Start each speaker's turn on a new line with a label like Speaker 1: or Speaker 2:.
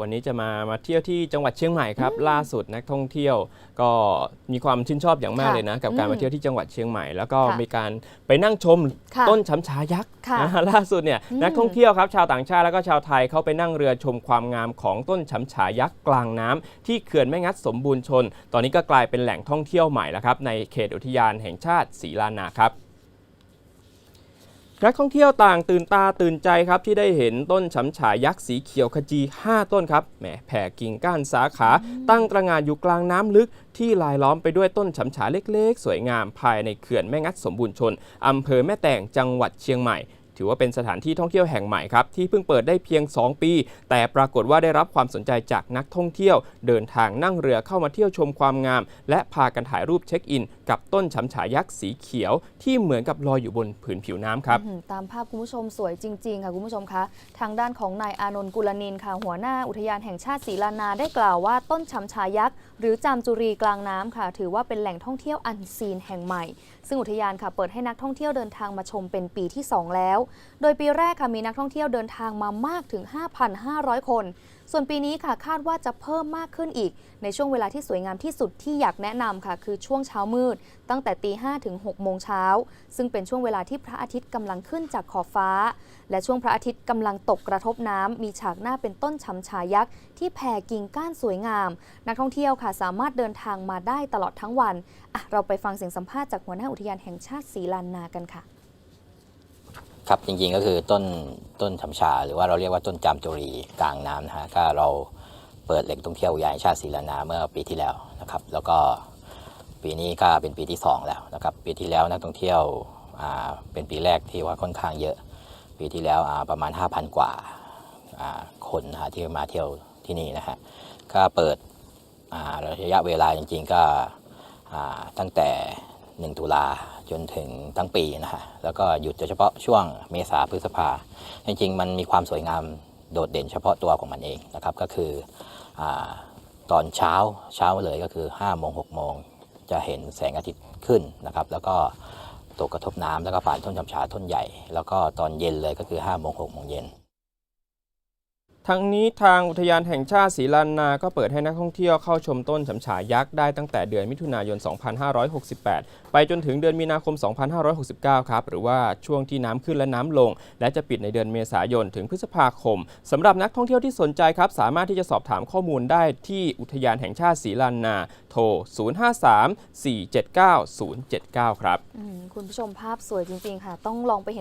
Speaker 1: วันนี้จะมามาเที่ยวที่จังหวัดเชียงใหม่ครับล่าสุดนักท่องเที่ยว ก็มีความชื่นชอบอย่างมาก
Speaker 2: ค่ะ
Speaker 1: เลยนะ กับการ
Speaker 2: อืม
Speaker 1: มาเที่ยวที่จังหวัดเชียงใหม่ แล้วก็
Speaker 2: ค่ะ
Speaker 1: มีการไปนั่งชม
Speaker 2: ค่ะ
Speaker 1: ต้นช้ำชายักษ์
Speaker 2: ค่ะ
Speaker 1: นะฮะล่าสุดเนี่ย
Speaker 2: อืม
Speaker 1: นักท่องเที่ยวครับชาวต่างชาติแล้วก็ชาวไทยเขาไปนั่งเรือชมความงามของต้นช้ำชายักษ์กลางน้ำที่เขื่อนแม่งัดสมบูรณ์ชน ตอนนี้ก็กลายเป็นแหล่งท่องเที่ยวใหม่แล้วครับในเขตอุทยานแห่งชาติศรีลานาครับ นักท่องเที่ยวต่างตื่นตาตื่นใจครับที่ได้เห็นต้นฉำฉายยักษ์สีเขียวขจี 5 ต้นครับแหมแผ่กิ่งก้านสาขาตั้งตระหงานอยู่กลางน้ำลึกที่ลายล้อมไปด้วยต้นฉำฉาเล็ก ๆ สวยงามภายในเขื่อนแม่งัดสมบูรณ์ชนอำเภอแม่แตงจังหวัดเชียงใหม่ ถือว่าเป็นสถานที่ท่องเที่ยวแห่งใหม่ครับที่เพิ่งเปิดได้เพียง 2 ปี แต่ปรากฏว่าได้รับความสนใจจากนักท่องเที่ยว เดินทางนั่งเรือเข้ามาเที่ยวชมความงาม และพากันถ่ายรูปเช็คอิน กับต้นฉำฉายักษ์สีเขียว ที่เหมือนกับลอยอยู่บนผืนผิวน้ำครับ
Speaker 2: ตามภาพคุณผู้ชมสวยจริง ๆ ค่ะคุณผู้ชมคะทางด้านของนายอานนท์กุลนินค่ะหัวหน้าอุทยานแห่งชาติศรีลานาได้กล่าวว่าต้นชำชายักษ์หรือจามจุรีกลางน้ำค่ะ ถือว่าเป็นแหล่งท่องเที่ยวอันซีนแห่งใหม่ ซึ่งอุทยานค่ะเปิดให้นักท่องเที่ยวเดินทางมาชมเป็นปีที่ 2 แล้วโดยปีแรกค่ะมีนักท่องเที่ยวเดินทางมามากถึง 5,500 คน ส่วนปีนี้ค่ะคาดว่าจะเพิ่มมากขึ้นอีก ในช่วงเวลาที่สวยงามที่สุดที่อยากแนะนำค่ะ คือช่วงเช้ามืด ตั้งแต่ตี5ถึง6โมงเช้า ซึ่งเป็นช่วงเวลาที่พระอาทิตย์กำลังขึ้นจากขอบฟ้า และช่วงพระอาทิตย์กำลังตกกระทบน้ำมีฉากหน้าเป็นต้นชำชายักษ์ที่แผ่กิ่งก้านสวยงาม นักท่องเที่ยวค่ะสามารถเดินทางมาได้ตลอดทั้งวัน เราไปฟังเสียงสัมภาษณ์จากหัวหน้าอุทยานแห่งชาติศรีลานนากันค่ะ
Speaker 3: ครับจริงๆก็คือต้นต้นฉำชา หรือว่าเราเรียกว่าต้นจามจุรีกลางน้ำนะฮะก็เราเปิดแหล่งท่องเที่ยวอุทยานชาติศรีลานาเมื่อปีที่แล้วนะครับ แล้วก็ปีนี้ก็เป็นปีที่ 2 แล้วนะครับปีที่แล้วนักท่องเที่ยวเป็นปีแรกที่ว่าค่อนข้างเยอะ ปีที่แล้วประมาณ 5,000 กว่าคนนะฮะที่มาเที่ยวที่นี่นะฮะก็เปิดระยะเวลาจริงๆก็ตั้งแต่ 1 ตุลาจนถึงทั้งปีนะฮะแล้วก็หยุดเฉพาะช่วงเมษาพฤษภาจริงๆ มันมีความสวยงามโดดเด่นเฉพาะตัวของมันเองนะครับก็คืออตอนเช้าเช้าเลยก็คือ5โมง6โมงจะเห็นแสงอาทิตย์ขึ้นนะครับ แล้วก็ตกกระทบน้ำแล้วก็ผ่านต้นจำชาต้นใหญ่ แล้วก็ตอนเย็นเลยก็คือ5โมง6โมงเย็น
Speaker 1: ทั้งนี้ทางอุทยานแห่งชาติศรีลานนาก็เปิดให้นักท่องเที่ยวเข้าชมต้นฉำฉายักษ์ได้ตั้งแต่เดือนมิถุนายน 2568 ไปจนถึงเดือนมีนาคม 2569 ครับ หรือว่าช่วงที่น้ำขึ้นและน้ำลง และจะปิดในเดือนเมษายนถึงพฤษภาคมสำหรับนักท่องเที่ยวที่สนใจครับ สามารถที่จะสอบถามข้อมูลได้ที่อุทยานแห่งชาติศรีลานนาโทร 053 479 079 ครับ
Speaker 2: คุณผู้ชมภาพสวยจริง ๆ ค่ะ ต้องลองไปเห็น